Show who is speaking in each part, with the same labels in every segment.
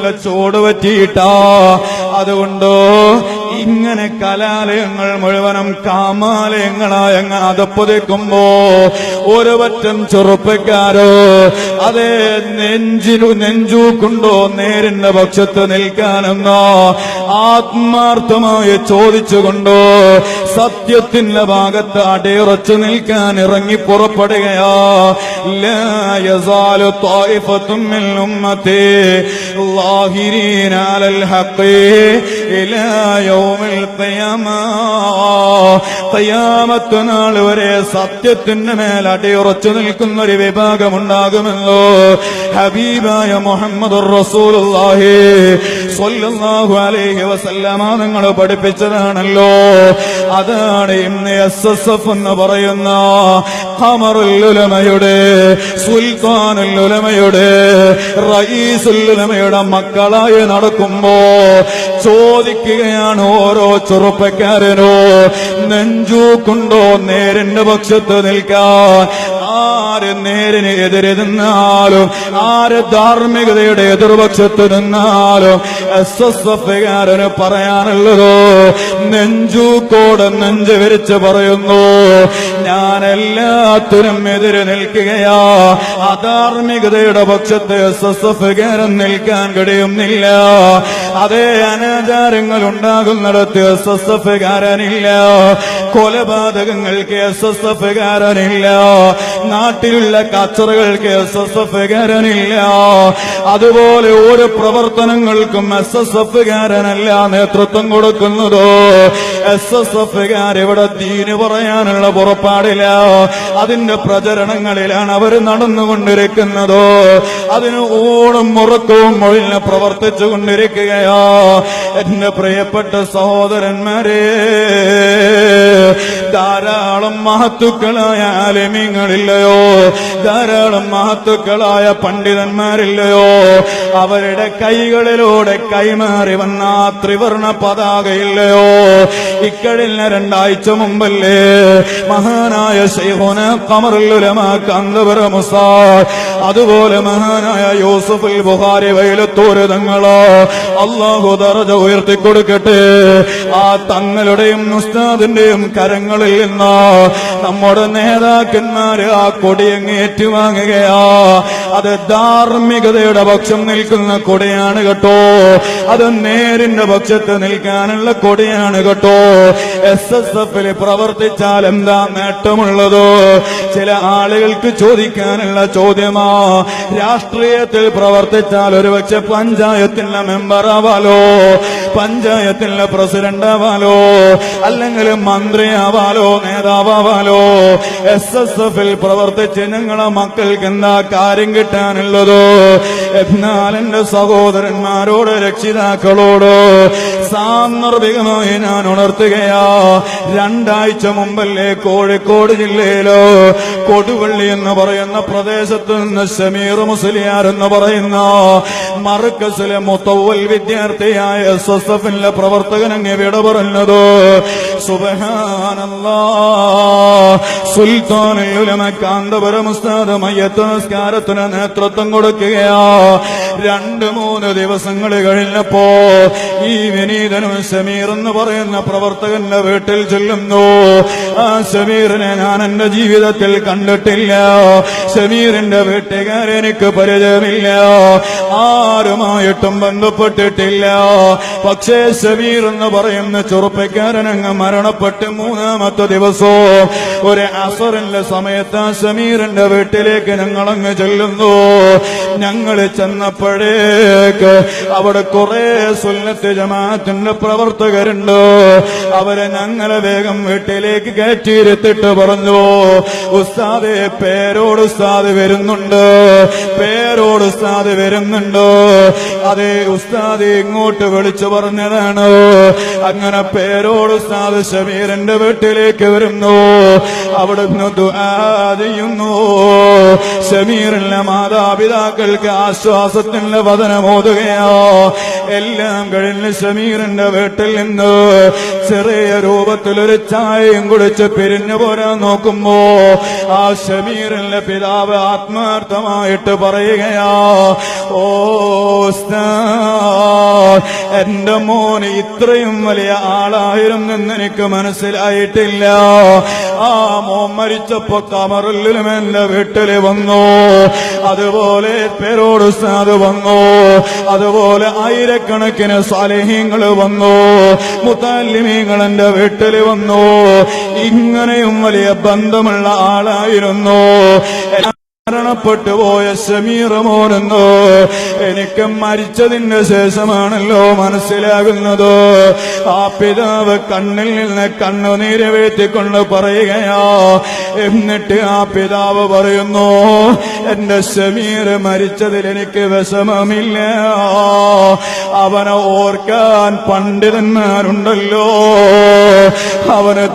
Speaker 1: ചോട് പറ്റിയിട്ടാ? അതുകൊണ്ടോ? ഇങ്ങനെ കലാലയങ്ങൾ മുഴുവനും കാമാലയങ്ങളായ ഒരു പറ്റം ചെറുപ്പക്കാരോ അതേ നെഞ്ചിനു നെഞ്ചൂക്കുണ്ടോ നേരിന്റെ പക്ഷത്ത് നിൽക്കാനെന്നോ ആത്മാർത്ഥമായി ചോദിച്ചുകൊണ്ടോ സത്യത്തിന്റെ ഭാഗത്ത് അടിയുറച്ചു നിൽക്കാൻ ഇറങ്ങി പുറപ്പെടുകയാ. യൗമിൽ ഖിയാമ. ഖിയാമത്ത് നാൾ വരെ സത്യത്തിന്റെ മേൽ അടിയുറച്ചു നിൽക്കുന്ന ഒരു വിഭാഗമുണ്ടാകുമല്ലോ. ഹബീബായ മുഹമ്മദ് റസൂലുള്ളാഹി സ്വല്ലല്ലാഹു അലൈഹി വസല്ലമ നിങ്ങൾ പഠിപ്പിച്ചതാണല്ലോ. അതാണ് ഇന്ന് എസ് എസ് എഫ് എന്ന് പറയുന്ന ഖമറുല്ലുലമയുടെ സുൽത്താനുല്ലുലമയുടെ റയീസുല്ലുലമയുടെ മക്കളായി നടക്കുമ്പോ ചോദിക്കുകയാണ് ഓരോ ചെറുപ്പക്കാരനോ നെഞ്ചൂക്കുണ്ടോ നേരിന്റെ പക്ഷത്ത് നിൽക്കാൻ? ആര് നേരിന് എതിരെ നിന്നാലും ആര് ധാർമ്മികതയുടെ എതിർപക്ഷത്ത് നിന്നാലും? എസ് എസ് എഫുകാരന് പറയാനുള്ളതോ നെഞ്ചൂക്കോട് നെഞ്ച് വിരിച്ച് പറയുന്നു ഞാൻ എല്ലാത്തിനും എതിരെ നിൽക്കുകയാ. അധാർമികതയുടെ പക്ഷത്ത് എസ് എസ് എഫുകാരൻ നിൽക്കാൻ കഴിയുന്നില്ല. അതേ അനാചാരങ്ങൾ ഉണ്ടാകുന്നിടത്ത് എസ് കൊലപാതകങ്ങൾക്ക് എസ് നാട്ടിലുള്ള കച്ചറകൾക്ക് എസ് അതുപോലെ ഓരോ പ്രവർത്തനങ്ങൾക്കും എസ് എസ് എഫുകാരനല്ല നേതൃത്വം കൊടുക്കുന്നതോ. എസ് എസ് എഫുകാർ ഇവിടെ ദീന് പറയാനുള്ള പുറപ്പാടില്ല. അതിന്റെ പ്രചരണങ്ങളിലാണ് അവർ നടന്നുകൊണ്ടിരിക്കുന്നതോ. അതിന് ഓണം മുറക്കവും മൊഴിഞ്ഞ് പ്രവർത്തിച്ചു കൊണ്ടിരിക്കുകയാ എന്റെ പ്രിയപ്പെട്ട സഹോദരന്മാരെ ധാരാളം മഹത്തുക്കളായ ആലിമ്യങ്ങളില്ലയോ ധാരാളം മഹത്തുക്കളായ പണ്ഡിതന്മാരില്ലയോ? അവരുടെ കൈകളിലൂടെ കൈമാറി വന്ന ആ ത്രിവർണ പതാകയില്ലയോ? ഇക്കഴിഞ്ഞ രണ്ടാഴ്ച മുമ്പല്ലേ മഹാനായ ശൈഹോന കമറുലുലമ കന്തപുര മുസാ അതുപോലെ മഹാനായ യൂസുഫുൽ ബുഹാരി വൈലത്തൂര് തങ്ങളോ അള്ളാഹു ദറജ ഉയർത്തി കൊടുക്കട്ടെ ആ തങ്ങളുടെയും ഉസ്താദിന്റെയും കരങ്ങളിൽ നിന്ന് നമ്മുടെ നേതാക്കന്മാര് ആ കൊടിയങ്ങ് ഏറ്റുവാങ്ങുകയാ അത് ധാർമ്മികതയുടെ പക്ഷം നിൽക്കുന്ന കൊടയാണ് കേട്ടോ. അത് നേരിന്റെ പക്ഷത്ത് നിൽക്കാനുള്ള കൊടയാണ് കേട്ടോ. എസ് എസ് എഫിൽ പ്രവർത്തിച്ചാൽ എന്താ നേട്ടമുള്ളതോ? ചില ആളുകൾക്ക് ചോദിക്കാനുള്ള ചോദ്യമാ. രാഷ്ട്രീയത്തിൽ പ്രവർത്തിച്ചാൽ ഒരുപക്ഷെ പഞ്ചായത്തിന്റെ മെമ്പർ ആവാലോ? പഞ്ചായത്തിന്റെ പ്രസിഡന്റ് ആവാലോ? അല്ലെങ്കിൽ മന്ത്രി ആവാലോ? നേതാവാലോ എസ് എസ് എഫിൽ പ്രവർത്തിച്ച് നിങ്ങളെ മക്കൾക്ക് എന്താ കാര്യം കിട്ടാനുള്ളതോ? എന്നാൽ എന്റെ സഹോദരന്മാരോട് രക്ഷിതാക്കളോട് സാന്ദർഭികമായി ഞാൻ ഉണർത്തുകയാ. രണ്ടാഴ്ച മുമ്പല്ലേ കോഴിക്കോട് ജില്ലയിലോ കൊടുവള്ളി എന്ന് പറയുന്ന പ്രദേശത്ത് നിന്ന് ഷമീർ മുസ്ലിയാർ എന്ന് പറയുന്ന മർക്കസിലെ മുത്തവൽ വിദ്യാർത്ഥിയായ എസ് എസ് എഫിലെ പ്രവർത്തകൻ അങ്ങ് വിട പറഞ്ഞത് സുബഹാനല്ലാ സുൽത്താനുലമ നേതൃത്വം കൊടുക്കുകയാ. രണ്ട് മൂന്ന് ദിവസങ്ങൾ കഴിഞ്ഞപ്പോ ഈ വിനീതനും സമീർ എന്ന് പറയുന്ന പ്രവർത്തകന്റെ വീട്ടിൽ ചെല്ലുന്നു. ആ സമീറിനെ ഞാൻ എന്റെ ജീവിതത്തിൽ കണ്ടിട്ടില്ല. സമീറിന്റെ വീട്ടുകാരെ എനിക്ക് പരിചയമില്ല. ആരുമായിട്ടും ബന്ധപ്പെട്ടിട്ടില്ല. പക്ഷേ സമീർ എന്ന് പറയുന്ന ചെറുപ്പക്കാരൻ അങ്ങ് മരണപ്പെട്ട് മൂന്നാമത്തെ ദിവസവും ഒരു അസറിന്റെ സമയത്ത് ആ സമീറിന്റെ വീട്ടിലേക്ക് ഞങ്ങളങ്ങ് ചെല്ലുന്നു. ഞങ്ങൾ ചെന്നപ്പോഴേക്ക് അവിടെ കുറെ സുന്നത്ത് ജമാഅത്തിന്റെ പ്രവർത്തകരുണ്ട്? അവരെ ഞങ്ങളെ വേഗം വീട്ടിലേക്ക് കയറ്റിയിരുത്തിട്ട് പറഞ്ഞു ഉസ്താദെ പേരോട് ഉസ്താദ് വരുന്നുണ്ട്. പേരോട് ഉസ്താദ് വരുന്നുണ്ട്. അതെ ഉസ്താദ് ഇങ്ങോട്ട് വിളിച്ചു പറഞ്ഞതാണ് അങ്ങനെ പേരോട് ഉസ്താദ് ഷമീറിന്റെ വീട്ടിലേക്ക് വരുന്നു. അവിടെ ചെയ്യുന്നു. ഷമീറിന്റെ മാതാപിതാക്കൾക്ക് ആശ്വാസത്തിന്റെ വചനം ഓതുകയോ. എല്ലാം കഴിഞ്ഞ് ഷമീർ ഷമീറിന്റെ വീട്ടിൽ നിന്ന് ചെറിയ രൂപത്തിൽ ഒരു ചായയും കുടിച്ച് പിരിഞ്ഞു പോരാൻ നോക്കുമ്പോ ആ ഷമീറിന്റെ പിതാവ് ആത്മാർത്ഥമായിട്ട് പറയുകയാ ഓ എന്റെ മോന് ഇത്രയും വലിയ ആളായിരുന്നെന്ന് എനിക്ക് മനസ്സിലായിട്ടില്ല. ആ മോൻ മരിച്ചപ്പോ കമറിലും എന്റെ വീട്ടിൽ വന്നു. അതുപോലെ പേരോട് ഉസ്താദ് വന്നു. അതുപോലെ ആയിരക്കണക്കിന് സാലേഹ്യങ്ങൾ വന്നു? മുത്താലിമീങ്ങൾ എന്റെ വീട്ടിൽ വന്നു? ഇങ്ങനെയും വലിയ ബന്ധമുള്ള ആളായിരുന്നു. മരണപ്പെട്ടു പോയ സമീർ മോനെന്നോ? എനിക്ക് മരിച്ചതിന്റെ ശേഷമാണല്ലോ മനസ്സിലാകുന്നത്. ആ പിതാവ് കണ്ണിൽ നിന്ന് കണ്ണുനീര് വീഴ്ത്തിക്കൊണ്ട് പറയുകയാ എന്നിട്ട് ആ പിതാവ് പറയുന്നു എന്റെ സമീർ മരിച്ചതിൽ എനിക്ക് വിഷമമില്ല. അവനെ ഓർക്കാൻ പണ്ഡിതന്മാരുണ്ടല്ലോ. അവന്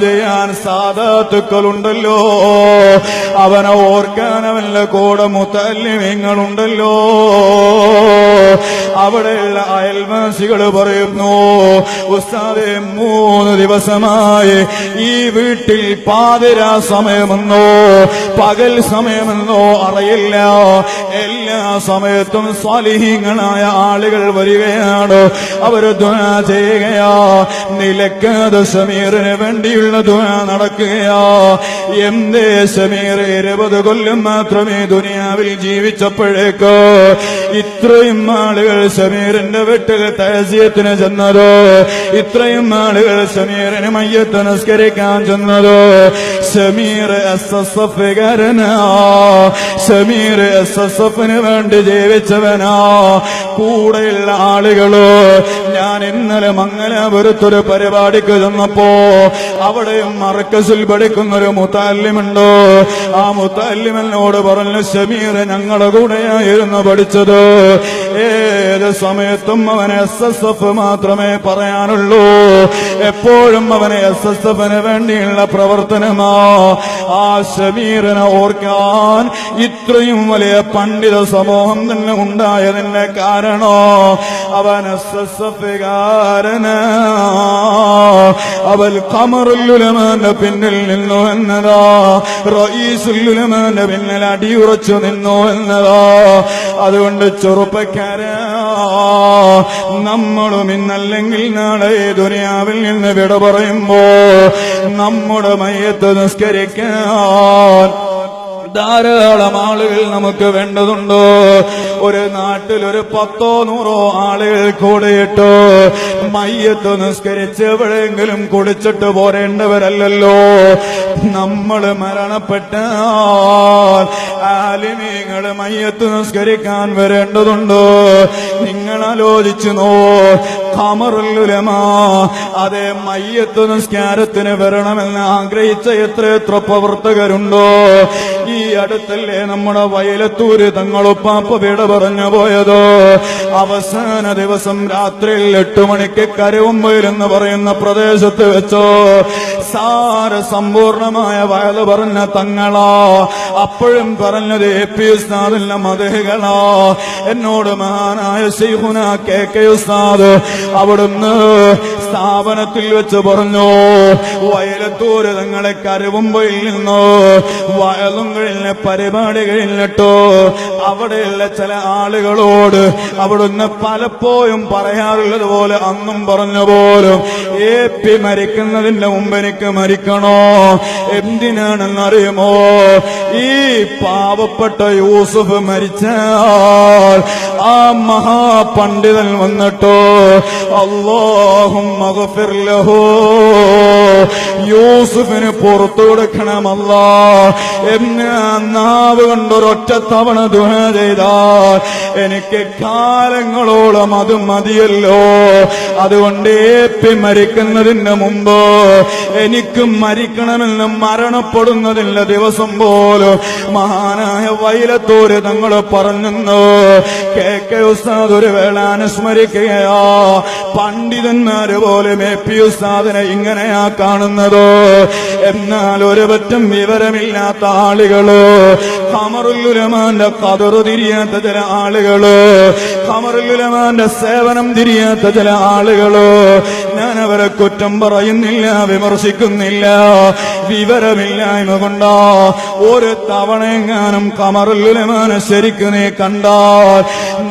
Speaker 1: ചെയ്യാൻ സാധാത്തുക്കളുണ്ടല്ലോ അവനെ ഓർക്കാൻ അവന്റെ കൂടെ മുത്തല്യങ്ങളുണ്ടല്ലോ അവിടെയുള്ള അയൽവാസികൾ പറയുന്നു ഉസ്താദെ മൂന്ന് ദിവസമായി ഈ വീട്ടിൽ പാതിരാ സമയമെന്നോ പകൽ സമയമെന്നോ അറിയില്ല. എല്ലാ സമയത്തും സ്വാലിഹീങ്ങളായ ആളുകൾ വരികയാണ്. അവർ ദുആ ചെയ്യുകയാ. നിലക്കാതെ സമീറിന് വേണ്ടിയുള്ള ദുആ നടക്കുകയാ. എന്തേ സമീർ ഇരുപത് കൊല്ലം മാത്രമേ ദുനിയാവിൽ ജീവിച്ചപ്പോഴേക്ക് ഇത്രയും ആളുകൾ സമീറിന്റെ വീട്ടിൽ തഹസ്യത്തിന് ചെന്നതോ? ഇത്രയും ആളുകൾ സമീറിന് മയ്യത്ത് നമസ്കരിക്കാൻ ചെന്നതോ? സമീർ എസ് എസ് എഫുകാരനാ. സമീർ എസ് എസ് എഫിന് വേണ്ടി ജീവിച്ചവനാ. കൂടെയുള്ള ആളുകളോ ഞാൻ ഇന്നലെ മംഗലാപുരത്തൊരു പരിപാടിക്ക് ചെന്നപ്പോ അവിടെയും മറക്കസിൽ പഠിക്കുന്ന ഒരു മുത്താല്യമുണ്ട് ആ മുത്താല്യമെന്നോട് പറഞ്ഞു ഷമീർ ഞങ്ങളുടെ കൂടെയായിരുന്നു പഠിച്ചത്. ഏത് സമയത്തും അവനെ എസ് എസ് എഫ് മാത്രമേ പറയാനുള്ളൂ. എപ്പോഴും അവനെ എസ് എസ് എഫിന് വേണ്ടിയുള്ള പ്രവർത്തനമാ. ആ ഷമീറിനെ ഓർക്കാൻ ഇത്രയും വലിയ പണ്ഡിത സമൂഹം തന്നെ ഉണ്ടായതിന്റെ കാരണോ അവൻ എസ് എസ് എഫ് കാരനാ അവൽ കമറുല്ലുലമാന്റെ പിന്നിൽ നിന്നു എന്നതാ റയീസുല്ലുലമാന്റെ പിന്നിൽ അടിയുറച്ചു നിന്നു എന്നതാ അതുകൊണ്ട് ചെറുപ്പക്കാരാ നമ്മളും ഇന്നല്ലെങ്കിൽ നാളെ ദുനിയാവിൽ നിന്ന് വിട പറയുമ്പോ നമ്മുടെ മയത്ത് നിസ്കരിക്കാൻ ധാരാളം ആളുകൾ നമുക്ക് വേണ്ടതുണ്ടോ? ഒരു നാട്ടിൽ ഒരു പത്തോ നൂറോ ആളുകൾ കൂടിയിട്ടോ? മയ്യത്ത് നിസ്കരിച്ച് എവിടെയെങ്കിലും കുടിച്ചിട്ട് പോരേണ്ടവരല്ലോ നമ്മൾ മരണപ്പെട്ടാൽ ആലിമീങ്ങൾ മയ്യത്ത് നിസ്കരിക്കാൻ വരേണ്ടതുണ്ടോ? നിങ്ങൾ ആലോചിച്ചു നോ കമറുല്ലുലമാ അതെ മയ്യത്ത് നിസ്കാരത്തിന് വരണമെന്ന് ആഗ്രഹിച്ച എത്ര എത്ര പ്രവർത്തകരുണ്ടോ. ഈ അടുത്തല്ലേ നമ്മുടെ വയലത്തൂര് തങ്ങളുപ്പാപ്പ വിട പറഞ്ഞു പോയതോ. അവസാന ദിവസം രാത്രിയിൽ എട്ടു മണിക്ക് കരുവമ്പയിൽ എന്ന് പറയുന്ന പ്രദേശത്ത് വെച്ചോ. സാര സമ്പൂർണമായ വയൽ പറഞ്ഞ തങ്ങളോ. അപ്പോഴും പറഞ്ഞത് എ പി ഉസ്താദിന്റെ മതകളോ. എന്നോട് മഹാനായ ശൈഹുന കെ കെ ഉസ്താദ് അവിടുന്ന് സ്ഥാപനത്തിൽ വെച്ച് പറഞ്ഞു വയലത്തൂര് തങ്ങളെ കരുവുമ്പയിൽ നിന്നോ? വയലും കഴിഞ്ഞ പരിപാടി കഴിഞ്ഞിട്ടോ അവിടെയുള്ള ചില ആളുകളോട് അവിടുന്ന് പലപ്പോഴും പറയാറുള്ളത് പോലെ അന്നും പറഞ്ഞ പോലും എ പി മരിക്കുന്നതിന്റെ മുമ്പ് എനിക്ക് മരിക്കണോ? എന്തിനാണെന്നറിയുമോ? ഈ പാവപ്പെട്ട യൂസഫ് മരിച്ചാൽ ആ മഹാപണ്ഡിതൻ വന്നിട്ടോ അള്ളാഹും യൂസുഫിന് പുറത്തു കൊടുക്കണമല്ല. എന്ന് നാവ് കൊണ്ടൊരൊറ്റ തവണ ദുഹ ചെയ്താൽ എനിക്ക് കാലങ്ങളോളം അത് മതിയല്ലോ. അതുകൊണ്ട് ഏപ്പി മരിക്കുന്നതിന് മുമ്പ് എനിക്ക് മരിക്കണമെന്ന് മരണപ്പെടുന്നതിന്റെ ദിവസം പോലും മഹാനായ വൈലത്തൂര് തങ്ങൾ പറഞ്ഞു കെ കെ ഉസ്താദ് ഒരു വേള അനുസ്മരിക്കുകയോ. പണ്ഡിതന്മാര് പോലും എ പി ഉസ്താദിനെ ഇങ്ങനെയാ കാണുന്നതോ. എന്നാൽ ഒരു പറ്റം വിവരമില്ലാത്ത ആളുകൾ ഖമറുല്ലുലമാന്റെ കതറ് തിരിയാത്ത ചില ആളുകൾ ഖമറുല്ലുലമാന്റെ സേവനം തിരിയാത്ത ചില ആളുകൾ ഞാൻ അവരെ കുറ്റം പറയുന്നില്ല വിമർശിക്കുന്നില്ല. വിവരമില്ലായ്മ കൊണ്ടോ ഒരു തവണ എങ്ങാനും കമറുല്ലുലമാനെ ശരിക്ക് നീ കണ്ടാൽ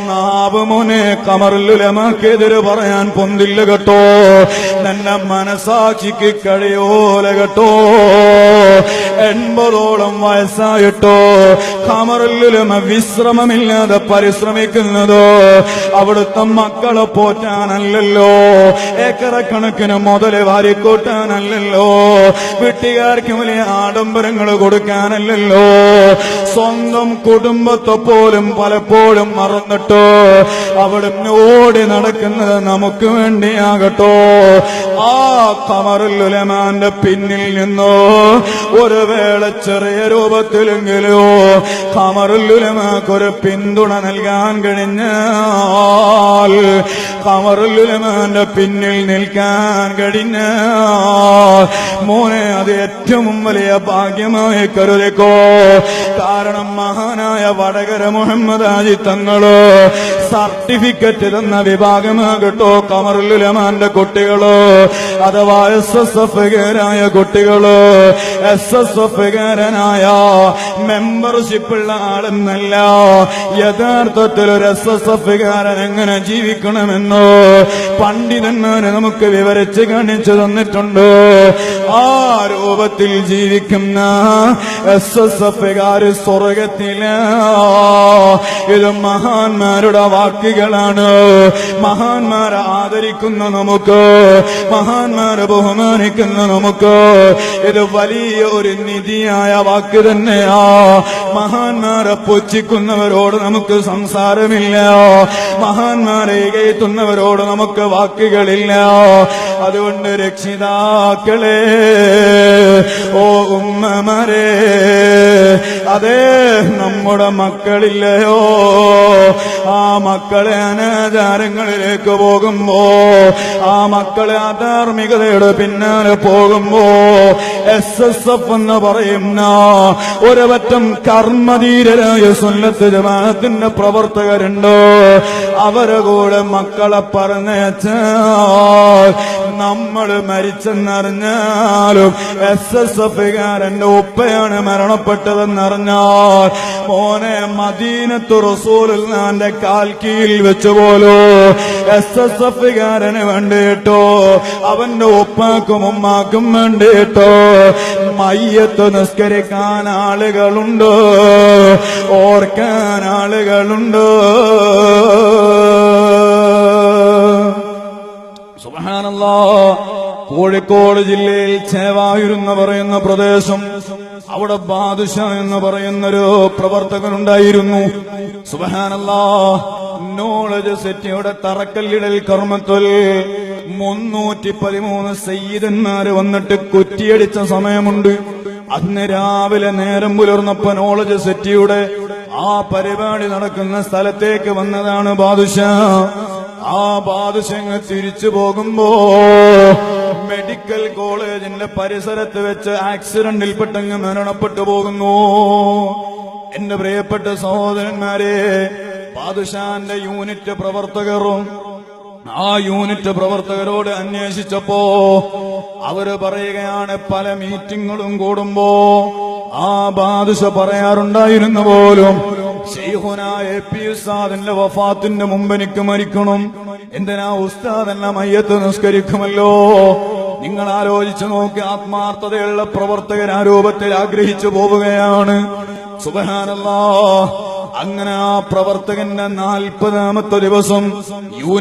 Speaker 1: നാവ് മോനെ കമറുല്ലുലമാക്കെതിരെ പറയാൻ പൊന്തില്ല കേട്ടോ. തന്നെ മനസാക്ഷിക്ക് കഴിയോല കേട്ടോ. എൺപതോളം വയസ്സായിട്ടോ കമറിലും വിശ്രമമില്ലാതെ പരിശ്രമിക്കുന്നതോ അവിടുത്തെ മക്കളെ പോറ്റാനല്ലല്ലോ ഏക്കറക്കണക്കിന് മുതൽ വാരിക്കൂട്ടാനല്ലല്ലോ വീട്ടുകാർക്ക് വലിയ ആഡംബരങ്ങൾ കൊടുക്കാനല്ലല്ലോ സ്വന്തം കുടുംബത്തെ പോലും പലപ്പോഴും മറന്നിട്ടോ അവിടുന്ന് ഓടി നടക്കുന്നത് നമുക്ക് വേണ്ടിയാകട്ടോ. ആ കമറുലുലമാന്റെ പിന്നിൽ നിന്നോ ഒരു വേള ചെറിയ രൂപത്തിലെങ്കിലോ കമറുല്ലുലമാക്കൊരു പിന്തുണ നൽകാൻ കഴിഞ്ഞാൽ കമറുലുലമാന്റെ പിന്നിൽ നിൽക്കാൻ കഴിഞ്ഞ മോനെ അത് ഏറ്റവും വലിയ ഭാഗ്യമായി കരുതിക്കോ കാരണം മഹാനായ വടകര മുഹമ്മദ് ആജി തങ്ങൾ സർട്ടിഫിക്കറ്റ് തന്ന വിഭാഗമാകട്ടോ കമറുലുലമാന്റെ കുട്ടികൾ അഥവാ എസ് എസ് എഫുകാരായ കുട്ടികൾ. എസ് എസ് എഫുകാരനായ മെമ്പർഷിപ്പുള്ള ആളെന്നല്ല യഥാർത്ഥത്തിൽ ഒരു എസ് എസ് എഫുകാരൻ എങ്ങനെ ജീവിക്കണമെന്ന് പണ്ഡിതന്മാര് നമുക്ക് വിവരിച്ച് കാണിച്ചു തന്നിട്ടുണ്ട്. ആ രൂപത്തിൽ ജീവിക്കുന്ന എസ് എസ് എഫുകാര് സ്വർഗത്തില. ഇത് മഹാന്മാരുടെ വാക്കുകളാണ്. മഹാന്മാരെ ആദരിക്കുന്ന നമുക്ക് മഹാന്മാരെ ബഹുമാനിക്കുന്ന നമുക്ക്. ഇത് വലിയ ഒരു നിധിയായ വാക്ക് തന്നെയാ. മഹാന്മാരെ പൊച്ചിക്കുന്നവരോട് നമുക്ക് സംസാരമില്ല. മഹാന്മാരെ കയറ്റുന്നവരോട് നമുക്ക് വാക്കുകളില്ല. അതുകൊണ്ട് രക്ഷിതാക്കളെ ഓ ഉമ്മമാരെ അതേ നമ്മുടെ മക്കളില്ലയോ ആ മക്കളെ അനാചാരങ്ങളിലേക്ക് പോകുമ്പോ ആ മക്കളെ അധാർമികതയുടെ പിന്നാലെ പോകുമ്പോ എസ് എസ് എഫ് എന്ന് പറയുന്ന ഒരവറ്റം കർമ്മധീരരായ സുന്നത്ത് ജമാനത്തിന്റെ പ്രവർത്തകരുണ്ട്. അവരെ കൂടെ മക്കളെ പറഞ്ഞാൽ നമ്മൾ മരിച്ചെന്നറിഞ്ഞാലും എസ് എസ് എഫുകാരന്റെ ഉപ്പയാണ് മരണപ്പെട്ടതെന്നറിഞ്ഞാൽ മോനെ മദീനത്ത് റസൂലുള്ളാന്റെ കാൽ കീഴിൽ വെച്ച് പോലോ എസ് എസ് എഫുകാരന് വേണ്ടിയിട്ടോ അവന്റെ ഉപ്പാക്കും ഉമ്മാക്കും വേണ്ടിയിട്ടോ മയ്യത്ത് നിസ്കരിക്കാൻ ആളുകളുണ്ട് ഓർക്കാൻ ആളുകളുണ്ട്. കോഴിക്കോട് ജില്ലയിൽ ചേവായൂർ പറയുന്ന പ്രദേശം അവിടെ ബാദുഷ എന്ന് പറയുന്നൊരു പ്രവർത്തകനുണ്ടായിരുന്നു. സുബഹാനല്ലാ നോളജ് സെറ്റിയുടെ തറക്കല്ലിടൽ കർമ്മത്തിൽ മുന്നൂറ്റി പതിമൂന്ന് സയ്യിദന്മാര് വന്നിട്ട് കുറ്റിയടിച്ച സമയമുണ്ട്. അന്ന് രാവിലെ നേരം പുലർന്നപ്പോ നോളജ് സെറ്റിയുടെ ആ പരിപാടി നടക്കുന്ന സ്ഥലത്തേക്ക് വന്നതാണ് ബാദുഷാ. ആ ബാദുഷങ്ങ് തിരിച്ചു പോകുമ്പോ മെഡിക്കൽ കോളേജിന്റെ പരിസരത്ത് വെച്ച് ആക്സിഡന്റിൽപ്പെട്ടങ്ങ് മരണപ്പെട്ടു പോകുന്നു. എന്റെ പ്രിയപ്പെട്ട സഹോദരന്മാരെ ബാദുഷാന്റെ യൂണിറ്റ് പ്രവർത്തകരും ആ യൂണിറ്റ് പ്രവർത്തകരോട് അന്വേഷിച്ചപ്പോ അവർ പറയുകയാണ് പല മീറ്റിങ്ങുകളും കൂടുമ്പോ ആ ബാദുഷ പറയാറുണ്ടായിരുന്നു പോലും ഷെയ്ഖുന എ പി ഉസ്താദിന്റെ വഫാത്തിന്റെ മുമ്പ് എനിക്ക് മരിക്കണം. എന്തിനാ ഉസ്താദ് എന്നെ മയ്യത്ത് നിസ്കരിക്കുമല്ലോ? നിങ്ങൾ ആലോചിച്ചു നോക്കി ആത്മാർത്ഥതയുള്ള പ്രവർത്തകർ ആ രൂപത്തിൽ ആഗ്രഹിച്ചു പോവുകയാണ്. സുബഹാനല്ലാ അങ്ങനെ ആ പ്രവർത്തകന്റെ നാൽപ്പതാമത്തെ ദിവസം യൂണിറ്റ്